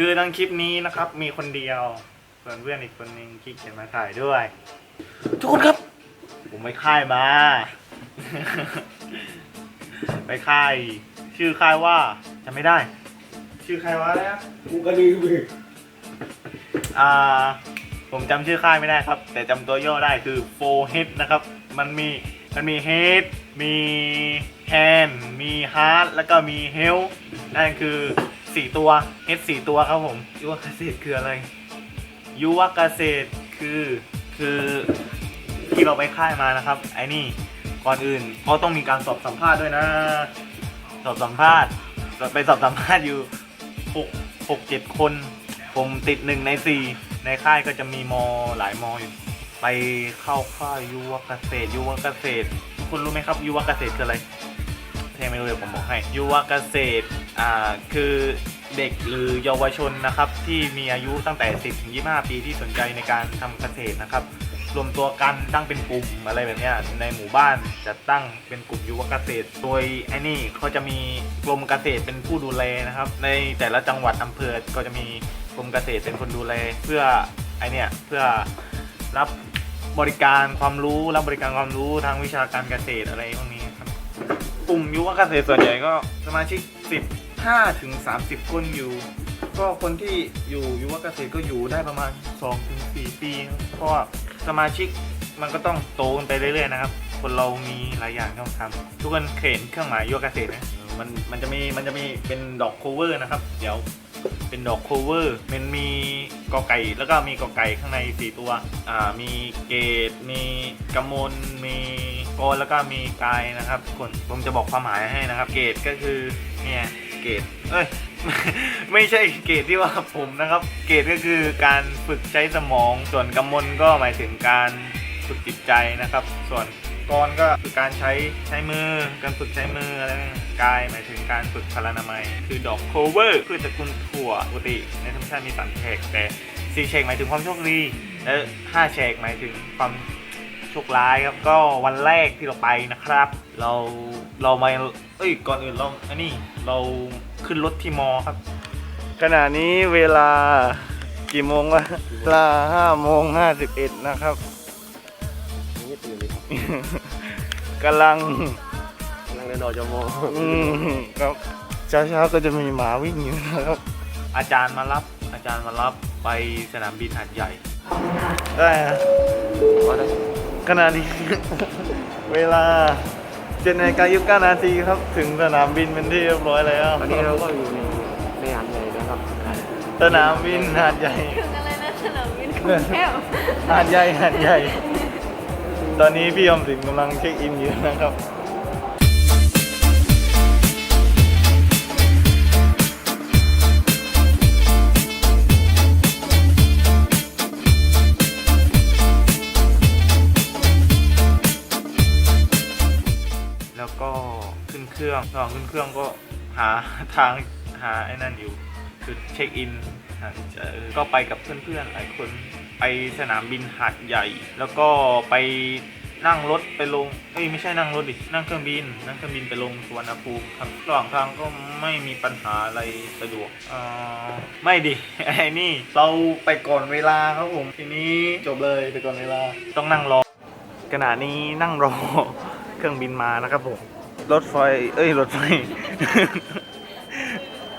คือทั้งคลิปนี้นะครับ มีคนเดียวส่วนเพื่อนอีกคนนึงขี้เกียจมาถ่ายด้วย ทุกคนครับ ผมไปค่ายมา ไปค่าย ชื่อค่ายว่าจำไม่ได้ ชื่อค่ายว่าอะไรนะกูก็ลืมไปอ่า ผมจำชื่อค่ายไม่ได้ครับ แต่จำตัวย่อได้คือ four head นะครับ มันมีมันมี head มี hand มี heart แล้วก็มี health นั่นคือ 4ตัว head 4ตัวครับผมยุวเกษตรคืออะไร ยุวเกษตรคือคือที่เราไปค่ายมานะครับ ไอ้นี่ก่อนอื่นเขาต้องมีการสอบสัมภาษณ์ด้วยนะ สอบสัมภาษณ์ไปสอบสัมภาษณ์อยู่หกหกเจ็ดคน ผมติดหนึ่งในสี่ในค่ายก็จะมีมอหลายมออยู่ไปเข้าค่ายยุวเกษตร ยุวเกษตร คุณรู้ไหมครับยุวเกษตรคืออะไรถ้าไม่รู้เดี๋ยวผมบอกให้ยุวเกษตรอ่า คือเด็กหรือเยาวชนนะครับที่มีอายุตั้งแต่ 10ถึง25 ปีที่สนใจในการทำเกษตรนะครับ รวมตัวกันตั้งเป็นกลุ่มอะไรแบบนี้ในหมู่บ้านจะตั้งเป็นกลุ่มยุวเกษตร โดยไอ้นี่เขาจะมีกรมเกษตรเป็นผู้ดูแลนะครับ ในแต่ละจังหวัดอำเภอก็จะมีกรมเกษตรเป็นคนดูแล เพื่อไอเนี่ยเพื่อรับบริการความรู้รับบริการความรู้ทางวิชาการเกษตรอะไรพวกนี้ครับกลุ่มยุวเกษตรส่วนใหญ่ก็สมาชิก 5ถึง30 คนอยู่ ก็คนที่อยู่ยุวเกษตรก็อยู่ได้ประมาณ2ถึง4ปีครับเพราะว่าสมาชิกมันก็ต้องโตกันไปเรื่อยๆนะครับ คนเรามีหลายอย่างต้องทำทุกคนเห็นเครื่องหมายยุวเกษตรไหมมันมันจะมีมันจะมีเป็นดอกโคเวอร์นะครับ เดี๋ยวเป็นดอกโคเวอร์มันมีกอไก่แล้วก็มีกอไก่ข้างในสี่ตัวอ่ามีเกตมีกระมลมีโกนแล้วก็มีกายนะครับทุกคนผมจะบอกความหมายให้นะครับ เกตก็คือเนี่ย เกตเอ้ยไม่ใช่เกรดที่ว่าผมนะครับ เกรดก็คือการฝึกใช้สมอง ส่วนกำมลก็หมายถึงการฝึกจิตใจนะครับ ส่วนกรก็คือการใช้ใช้มือ การฝึกใช้มืออะไรกายหมายถึงการฝึกพลานามัย คือดอกโคเวอร์คือตระกูลถั่วปกติ ในธรรมชาติมีสามแฉกแต่สี่แฉกหมายถึงความโชคดีและห้าแฉกหมายถึงความ โชคร้ายครับก็วันแรกที่เราไปนะครับ เราเรามาเอ้ยก่อนอื่นเราอันนี้เราขึ้นรถที่มอครับ ขณะนี้เวลากี่โมงวะเวลาห้าโมงห้าสิบเอ็ดนะครับไม่ตื่นเลยกำลังนั่งเล่นดอกจมออืมครับเช้าเช้าๆก็จะมีหมาวิ่งอยู่นะครับ อาจารย์มารับ อาจารย์มารับไปสนามบินหาดใหญ่ได้ฮะว่าได้ ขณะนี้ เวลาเจ็ดนาฬิกายี่สิบเก้านาทีครับ ถึงสนามบินเป็นที่เรียบร้อยแล้วตอนนี้เราก็อยู่ในในงานใหญ่นะครับสนามบินหาดใหญ่ถึงอะไรนะสนามบินกรุงเทพหาดใหญ่หาดใหญ่ ตอนนี้พี่อมสินกำลังเช็คอินอยู่นะครับ เครื่องระหว่างขึ้นเครื่องก็หาทางหาไอ้นั่นอยู่คือเช็คอินก็ไปกับเพื่อนๆหลายคนไปสนามบินหาดใหญ่ แล้วก็ไปนั่งรถไปลงเอ้ยไม่ใช่นั่งรถดินั่งเครื่องบิน นั่งเครื่องบินไปลงสุวรรณภูมิครับระหว่างทางก็ไม่มีปัญหาอะไรสะดวกอ่าไม่ดิไอ้นี่เราไปก่อนเวลาครับผมทีนี้จบเลยไปก่อนเวลาต้องนั่งรอขณะนี้นั่งรอเครื่องบินมานะครับผม รถไฟ เอ้ย รถไฟ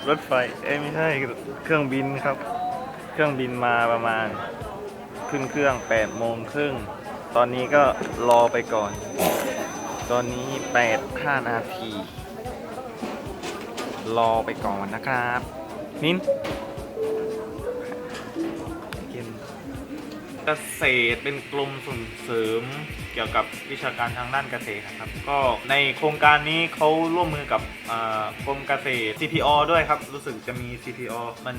รถไฟ เอ้ย ไม่ใช่ เครื่องบินครับ เครื่องบินมาประมาณ ขึ้นเครื่อง8โมงครึ่ง ตอนนี้ก็รอไปก่อน ตอนนี้8 5นาที รอไปก่อนนะครับ นิน เกษตรเป็นกรมส่งเสริมเกี่ยวกับวิชาการทางด้านเกษตรนะครับ ก็ในโครงการนี้เขาร่วมมือกับกรมเกษตร CPO ด้วยครับ รู้สึกจะมี CPO มัน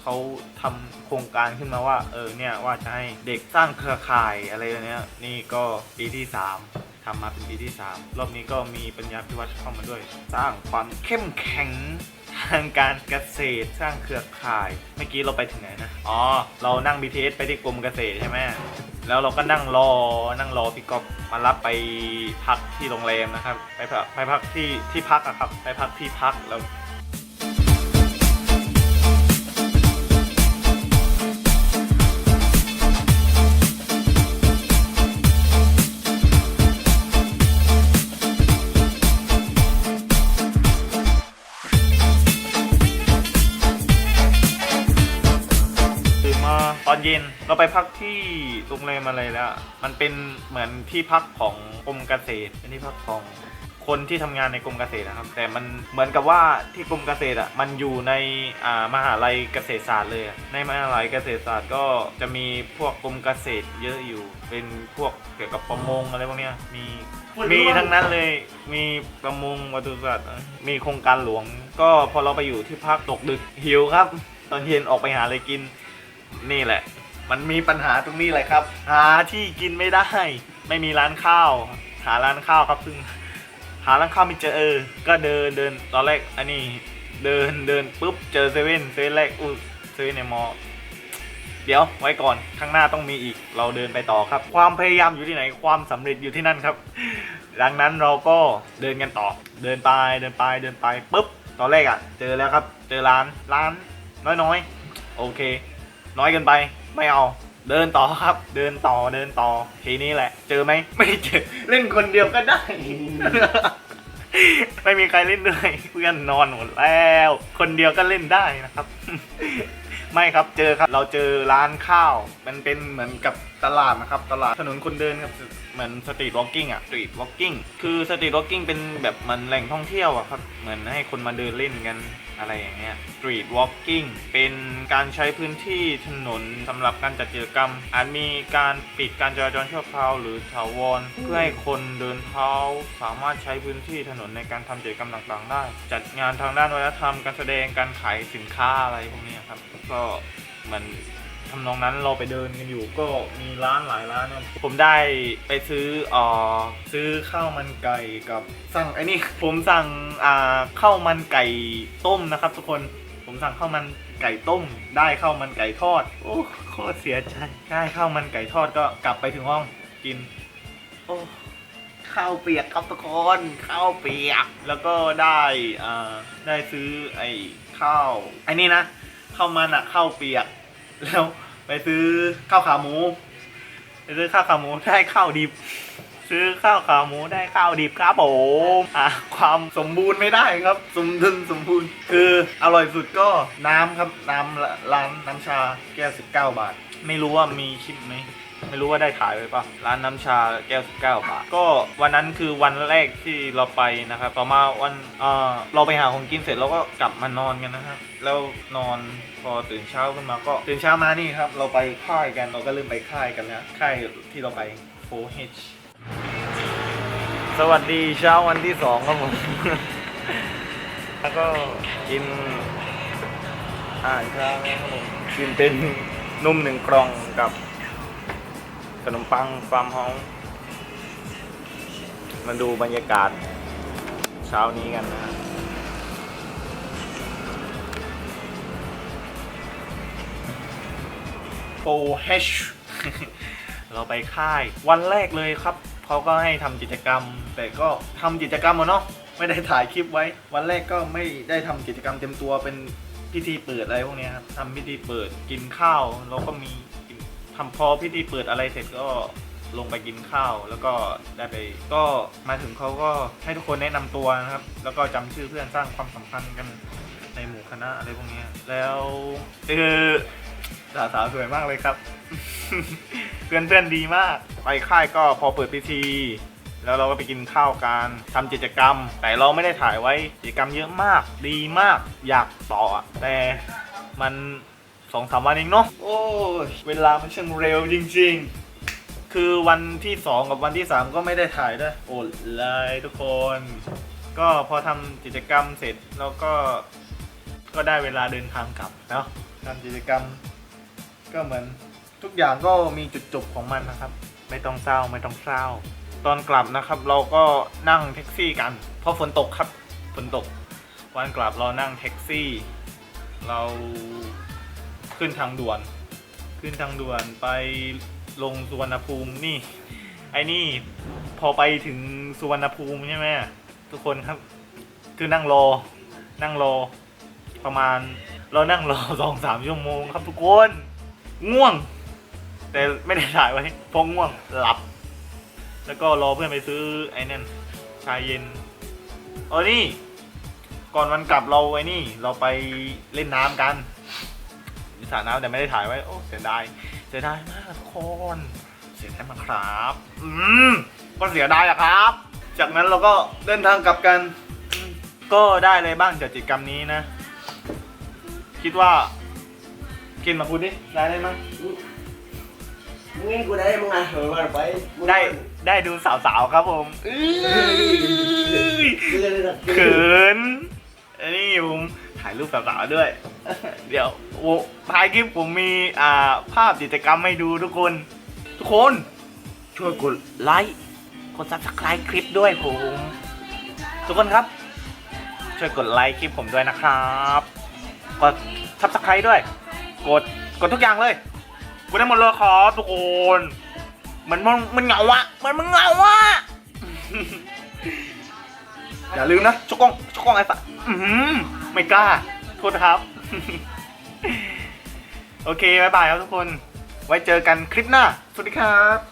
เขาทำโครงการขึ้นมาว่า เออเนี่ยว่าจะให้เด็กสร้างเครือข่ายอะไรอย่างเนี้ยนี่ก็ปีที่ 3ทำมาเป็นปีที่ 3 รอบนี้ก็มีปัญญาพิวัตรเข้ามาด้วย สร้างความเข้มแข็ง ทางการเกษตรสร้างเครือข่าย เมื่อกี้เราไปถึงไหนนะ อ๋อ เรานั่ง BTS ไปที่กรมเกษตรใช่ไหม แล้วเราก็นั่งรอ นั่งรอพี่ก๊อฟมารับไปพักที่โรงแรมนะครับ ไปพักไปพักที่ที่พักอะครับ ไปพักที่พักแล้ว อนเย็นเราไปพักที่โรงแรมอะไรแล้ว มันเป็นเหมือนที่พักของกรมเกษตรเป็นที่พักของคนที่ทำงานในกรมเกษตรนะครับ แต่มันเหมือนกับว่าที่กรมเกษตรอะมันอยู่ในอ่ามหาลัยเกษตรศาสตร์เลยอะในมหาลัยเกษตรศาสตร์ก็จะมีพวกกรมเกษตรเยอะอยู่ เป็นพวกเกี่ยวกับประมงอะไรพวกเนี้ยมีมีทั้งนั้นเลยมีประมงวัตถุสัตว์มีโครงการหลวง ก็พอเราไปอยู่ที่พักตกดึกหิวครับ ตอนเย็นออกไปหาอะไรกิน นี่แหละ มันมีปัญหาตรงนี้แหละครับ หาที่กินไม่ได้ ไม่มีร้านข้าว หาร้านข้าวครับซึ่งหาร้านข้าวไม่เจอเออ ก็เดินเดินตอนแรกอันนี้เดินเดินปุ๊บเจอเซเว่นเซเว่นแรกอุ้เซเว่นในมอเดี๋ยวไว้ก่อนข้างหน้าต้องมีอีกเราเดินไปต่อครับ ความพยายามอยู่ที่ไหนความสำเร็จอยู่ที่นั่นครับ ดังนั้นเราก็เดินกันต่อ เดินไปเดินไปเดินไปปุ๊บตอนแรกอะ่ะ เจอแล้วครับ เจอร้านร้านน้อยๆโอเค น้อยเกินไปไม่เอา เดินต่อครับ เดินต่อเดินต่อทีนี้แหละ เจอไหมไม่เจอเล่นคนเดียวก็ได้ ไม่มีใครเล่นด้วยเพื่อนนอนหมดแล้ว คนเดียวก็เล่นได้นะครับ ไม่ครับเจอครับ เราเจอร้านข้าว มันเป็นเหมือนกับตลาดนะครับ ตลาดถนนคนเดินครับ เหมือนสตรีทวอล์กิ้งอะสตรีทวอล์กิ้งคือสตรีทวอล์กิ้งเป็นแบบเหมือนแหล่งท่องเที่ยวอะครับเหมือนให้คนมาเดินเล่นกันอะไรอย่างเงี้ยสตรีทวอล์กิ้งเป็นการใช้พื้นที่ถนนสำหรับการจัดกิจกรรม อาจมีการปิดการจราจรชั่วคราวหรือถาวรเพื่อให้คนเดินเท้าสามารถใช้พื้นที่ถนนในการทำกิจกรรมต่างๆ ได้ จัดงานทางด้านวัฒนธรรมการแสดงการขายสินค้าอะไรพวกเนี้ยครับก็เหมือน ทำนองนั้นเราไปเดินกันอยู่ก็มีร้านหลายร้านนะผมได้ไปซื้อเอ่อซื้อข้าวมันไก่กับสั่งไอ้นี่ ผมสั่งอ่าข้าวมันไก่ต้มนะครับ ทุกคนผมสั่งข้าวมันไก่ต้ม ได้ข้าวมันไก่ทอด โอ้โคตรเสียใจได้ข้าวมันไก่ทอดก็กลับไปถึงห้องกิน โอ้ข้าวเปียกครับทุกคนข้าวเปียก แล้วก็ได้อ่าได้ซื้อไอ้ข้าวไอ้นี่นะข้าวมันอะข้าวเปียก แล้วไปซื้อข้าวขาหมู ไปซื้อข้าวขาหมูได้ข้าวดิบ ซื้อข้าวขาหมูได้ข้าวดิบครับผมอะความสมบูรณ์ไม่ได้ครับ สมดุลสมบูรณ์ คืออร่อยสุดก็น้ำครับน้ำละร้านน้ำชาแก้ว19 บาท ไม่รู้ว่ามีคลิปไหม ไม่รู้ว่าได้ขายไปปะร้านน้ำชาแก้ว19บาทก็วันนั้นคือวันแรกที่เราไปนะครับต่อมาวันเออเราไปหาของกินเสร็จเราก็กลับมานอนกันนะครับแล้วนอนพอตื่นเช้าขึ้นมาก็ตื่นเช้ามานี่ครับ เราไปค่ายกันเราก็เริ่มไปค่ายกันแล้วค่ายที่เราไป 4H สวัสดีเช้าวันที่สองครับผมแล้วก็กินอาหารเช้านครับผมกินเป็นนุ่มหนึ่งกล่องกับ ขนมปังฟาร์มเฮาส์มาดูบรรยากาศเช้านี้กันนะฮะโ h เราไปค่ายวันแรกเลยครับ เขาก็ให้ทำกิจกรรม แต่ก็ทำกิจกรรมอะเนาะไม่ได้ถ่ายคลิปไว้ วันแรกก็ไม่ได้ทำกิจกรรมเต็มตัวเป็นพิธีเปิดอะไรพวกนี้ครับทำพิธีเปิดกินข้าวแล้วก็มี ทำพอพิธีเปิดอะไรเสร็จก็ลงไปกินข้าว แล้วก็ได้ไปก็มาถึงเขาก็ให้ทุกคนแนะนำตัวนะครับ แล้วก็จำชื่อเพื่อนสร้างความสัมพันธ์กันในหมู่คณะอะไรพวกเนี้ยแล้วคือสาวสาวๆสวยมากเลยครับ เพื่อนเพื่อนๆดีมาก ไปค่ายก็พอเปิดพิธี แล้วเราก็ไปกินข้าวกันทำกิจกรรม แต่เราไม่ได้ถ่ายไว้กิจกรรมเยอะมาก ดีมากอยากต่ออะแต่มัน สองสามวันเองเนาะโอ้ยเวลามันช่างเร็วจริง ๆ คือวันที่สองกับวันที่สามก็ไม่ได้ถ่ายด้วยโอดเลยทุกคน ก็พอทำกิจกรรมเสร็จแล้วก็ก็ได้เวลาเดินทางกลับเนาะทำกิจกรรม ก็เหมือนทุกอย่างก็มีจุดจบของมันนะครับ ไม่ต้องเศร้าไม่ต้องเศร้า ตอนกลับนะครับ เราก็นั่งแท็กซี่กัน เพราะฝนตกครับฝนตก วันกลับเรานั่งแท็กซี่ เรา ขึ้นทางด่วน ขึ้นทางด่วนไปลงสุวรรณภูมินี่ ไอ้นี่พอไปถึงสุวรรณภูมิใช่ไหมทุกคนครับ คือนั่งรอ นั่งรอ ประมาณเรานั่งรอสองสามชั่วโมงครับทุกคน ง่วง แต่ไม่ได้ถ่ายไว้เพราะง่วงหลับ แล้วก็รอเพื่อนไปซื้อไอ้นั่นชายเย็นเออนี่ ก่อนวันกลับเราไอ้นี่ เราไปเล่นน้ำกัน สระน้ำแต่ไม่ได้ถ่ายไว้ โอ้เสียดายเสียดายมากทุกคน เสียดายมากครับ อืมก็เสียดายอะครับ จากนั้นเราก็เดินทางกลับกันอืมก็ได้อะไรบ้างจากกิจกรรมนี้นะ คิดว่า กินมาพูดดิ ได้อะไรมั้งมึงเห็นกูได้มึงอะเออมาไปได้ได้ดูสาวๆครับผมอื้อเดือนเลยนะเขินอันนี้ผม ถ่ายรูปสาวๆด้วย เดี๋ยวโอ้ท้ายคลิปผมมีอ่าภาพกิจกรรมให้ดูทุกคน ทุกคนช่วยกดไลค์กดซับสไครต์คลิปด้วยผม ทุกคนครับ ช่วยกดไลค์คลิปผมด้วยนะครับกดซับสไครต์ด้วย กดกดทุกอย่างเลยกดได้หมดเลยครับทุกคนมันมันมันเหงาอะมันมันเหงาอะ อย่าลืมนะชกกล้องชกกล้องไอ้สัสอื้อหือไม่กล้า โทษนะครับ โอเคบายบายครับทุกคน ไว้เจอกันคลิปหน้า สวัสดีครับ